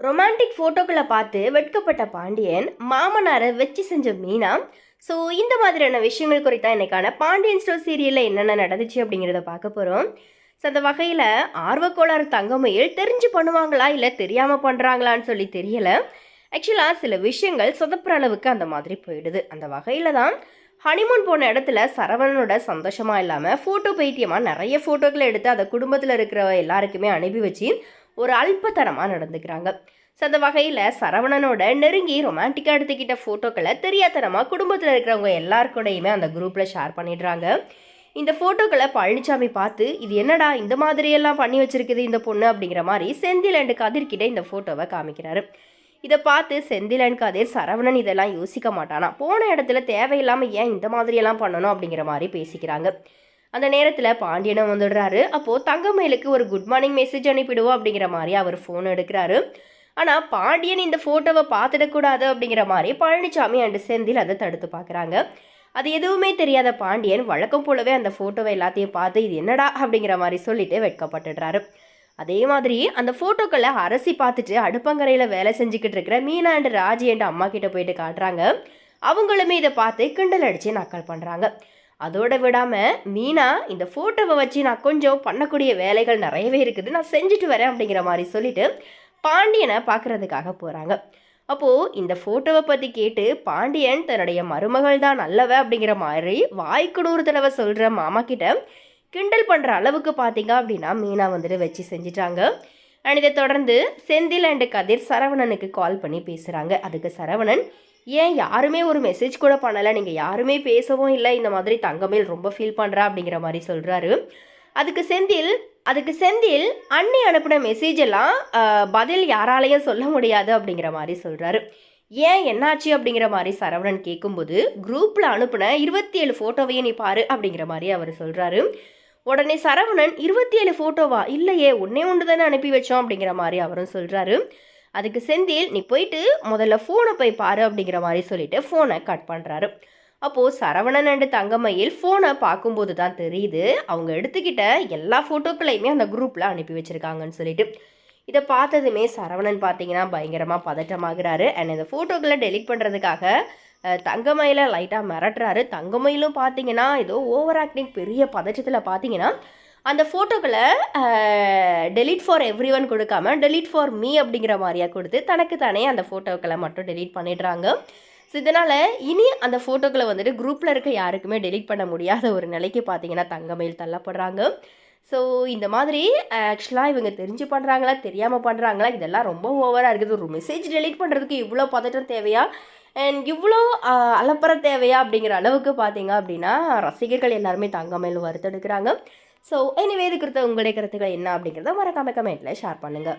Romantic ஃபோட்டோக்களை பார்த்து வெட்கப்பட்ட பாண்டியன் மாமனாரை வச்சு செஞ்ச மீனா. ஸோ இந்த மாதிரியான விஷயங்கள் குறித்தான் இன்றைக்கான பாண்டியன் ஸ்டோர் சீரியலில் என்னென்ன நடந்துச்சு அப்படிங்கிறத பார்க்க போகிறோம் ஸோ அந்த வகையில் ஆர்வக்கோளாறு தங்கமயில் தெரிஞ்சு பண்ணுவாங்களா இல்லை தெரியாமல் பண்ணுறாங்களான்னு சொல்லி தெரியலை. ஆக்சுவலாக சில விஷயங்கள் சொதப்புற அளவுக்கு அந்த மாதிரி போயிடுது. அந்த வகையில் தான் ஹனிமூன் போன இடத்துல சரவணனோட சந்தோஷமாக இல்லாமல் ஃபோட்டோ பைத்தியமாக நிறைய ஃபோட்டோக்களை எடுத்து அதை குடும்பத்தில் இருக்கிற எல்லாருக்குமே அனுப்பி வச்சு ஒரு அல்பத்தனமாக நடந்துக்கிறாங்க. ஸோ அந்த வகையில் சரவணனோட நெருங்கி ரொமான்டிக்காக எடுத்துக்கிட்ட ஃபோட்டோக்களை தெரியாதனமாக குடும்பத்தில் இருக்கிறவங்க எல்லாருக்கூடையுமே அந்த குரூப்பில் ஷேர் பண்ணிடுறாங்க. இந்த ஃபோட்டோக்களை பழனிசாமி பார்த்து இது என்னடா இந்த மாதிரியெல்லாம் பண்ணி வச்சிருக்குது இந்த பொண்ணு? அப்படிங்கிற மாதிரி செந்தில் அண்டு கதிர்கிட்ட இந்த ஃபோட்டோவை காமிக்கிறாரு. இதை பார்த்து செந்திலன் கதிர் சரவணன் இதெல்லாம் யோசிக்க மாட்டானா? போன இடத்துல தேவையில்லாமல் ஏன் இந்த மாதிரியெல்லாம் பண்ணணும்? அப்படிங்கிற மாதிரி பேசிக்கிறாங்க. அந்த நேரத்தில் பாண்டியனும் வந்துடுறாரு. அப்போது தங்கமயிலுக்கு ஒரு குட் மார்னிங் மெசேஜ் அனுப்பிடுவோம் அப்படிங்கிற மாதிரி அவர் ஃபோன் எடுக்கிறாரு. ஆனால் பாண்டியன் இந்த ஃபோட்டோவை பார்த்துடக்கூடாது அப்படிங்கிற மாதிரி பழனிசாமி அண்டு செந்தில் அதை தடுத்து பார்க்குறாங்க. அது எதுவுமே தெரியாத பாண்டியன் வழக்கம் போலவே அந்த ஃபோட்டோவை எல்லாத்தையும் பார்த்து இது என்னடா? அப்படிங்கிற மாதிரி சொல்லிட்டு வெட்கப்பட்டுடுறாரு. அதே மாதிரி அந்த ஃபோட்டோக்களை அரசி பார்த்துட்டு அடுப்பங்கரையில் வேலை செஞ்சுக்கிட்டு இருக்கிற மீனா அண்ட் ராஜி அண்ட் அம்மா கிட்ட போயிட்டு காட்டுறாங்க. அவங்களுமே இதை பார்த்து கிண்டல் அடித்து நக்கல் பண்ணுறாங்க அதோட விடாமல் மீனா இந்த ஃபோட்டோவை வச்சு நான் கொஞ்சம் பண்ணக்கூடிய வேலைகள் நிறையவே இருக்குது. நான் செஞ்சுட்டு வரேன் அப்படிங்கிற மாதிரி சொல்லிட்டு பாண்டியனை பார்க்குறதுக்காக போகிறாங்க அப்போது இந்த ஃபோட்டோவை பற்றி கேட்டு பாண்டியன் தன்னுடைய மருமகள் தான் நல்லவ அப்படிங்கிற மாதிரி வாய்க்குடூர் தடவை சொல்கிற மாமா கிட்ட கிண்டல் பண்ணுற அளவுக்கு பார்த்தீங்க அப்படின்னா மீனா வந்துட்டு வச்சு செஞ்சிட்டாங்க. அண்ட் இதை தொடர்ந்து செந்தில் அண்டு கதிர் சரவணனுக்கு கால் பண்ணி பேசுகிறாங்க அதுக்கு சரவணன் ஏன் யாருமே ஒரு மெசேஜ் கூட பண்ணலை? நீங்கள் யாருமே பேசவும் இல்லை. இந்த மாதிரி தங்கமேல் ரொம்ப ஃபீல் பண்ணுறா அப்படிங்கிற மாதிரி சொல்கிறாரு அதுக்கு செந்தில் அதுக்கு செந்தில் அண்ணி அனுப்பின மெசேஜ் எல்லாம் பதில் யாராலையும் சொல்ல முடியாது அப்படிங்கிற மாதிரி சொல்கிறாரு ஏன் என்னாச்சு அப்படிங்கிற மாதிரி சரவணன் கேட்கும்போது குரூப்பில் அனுப்பின இருபத்தி ஏழு ஃபோட்டோவையும் நீ பாரு அப்படிங்கிற மாதிரி அவர் சொல்கிறாரு உடனே சரவணன் இருபத்தி ஏழு ஃபோட்டோவா இல்லையே ஒன்றே ஒன்று தானே அனுப்பி வச்சோம் அப்படிங்கிற மாதிரி அவரும் சொல்கிறாரு அதுக்கு செந்தில் நீ போயிட்டு முதல்ல ஃபோனை போய் பாரு அப்படிங்கிற மாதிரி சொல்லிட்டு ஃபோனை கட் பண்ணுறாரு அப்போது சரவணன் அண்டு தங்கமயில் ஃபோனை பார்க்கும்போது தான் தெரியுது அவங்க எடுத்துக்கிட்ட எல்லா ஃபோட்டோக்களையுமே அந்த குரூப்பில் அனுப்பி வச்சுருக்காங்கன்னு சொல்லிட்டு. இதை பார்த்ததுமே சரவணன் பார்த்தீங்கன்னா பயங்கரமாக பதட்டமாகிறாரு. அண்ட் இந்த ஃபோட்டோக்களை டெலிட் பண்ணுறதுக்காக தங்கமயில லைட்டாக மிரட்டுறாரு. தங்கமயிலும் பார்த்தீங்கன்னா ஏதோ ஓவர் ஆக்டிங் பெரிய பதற்றத்தில் பார்த்தீங்கன்னா அந்த ஃபோட்டோக்களை டெலீட் ஃபார் எவ்ரி ஒன் கொடுக்காம டெலீட் ஃபார் மீ அப்படிங்கிற மாதிரியா கொடுத்து தனக்கு தானே அந்த ஃபோட்டோக்களை மட்டும் டெலீட் பண்ணிடுறாங்க. ஸோ இதனால் இனி அந்த ஃபோட்டோக்களை வந்துட்டு குரூப்பில் இருக்க யாருக்குமே டெலீட் பண்ண முடியாத ஒரு நிலைக்கு பார்த்தீங்கன்னா தங்கமயில் தள்ளப்படுறாங்க. ஸோ இந்த மாதிரி ஆக்சுவலாக இவங்க தெரிஞ்சு பண்ணுறாங்களா தெரியாமல் பண்ணுறாங்களா இதெல்லாம் ரொம்ப ஓவராக இருக்குது. ஒரு மெசேஜ் டெலீட் பண்ணுறதுக்கு இவ்வளோ பதட்டம் தேவையா? அண்ட் இவ்வளோ அலப்பற தேவையா அப்படிங்கிற அளவுக்கு பார்த்தீங்க அப்படின்னா ரசிகர்கள் எல்லாருமே தங்கமயில் வருத்தெடுக்கிறாங்க ஸோ எனிவே இது குறித்த உங்களுடைய கருத்துக்கள் என்ன அப்படிங்கிறத மறக்காம கமெண்ட்டில் ஷேர் பண்ணுங்கள்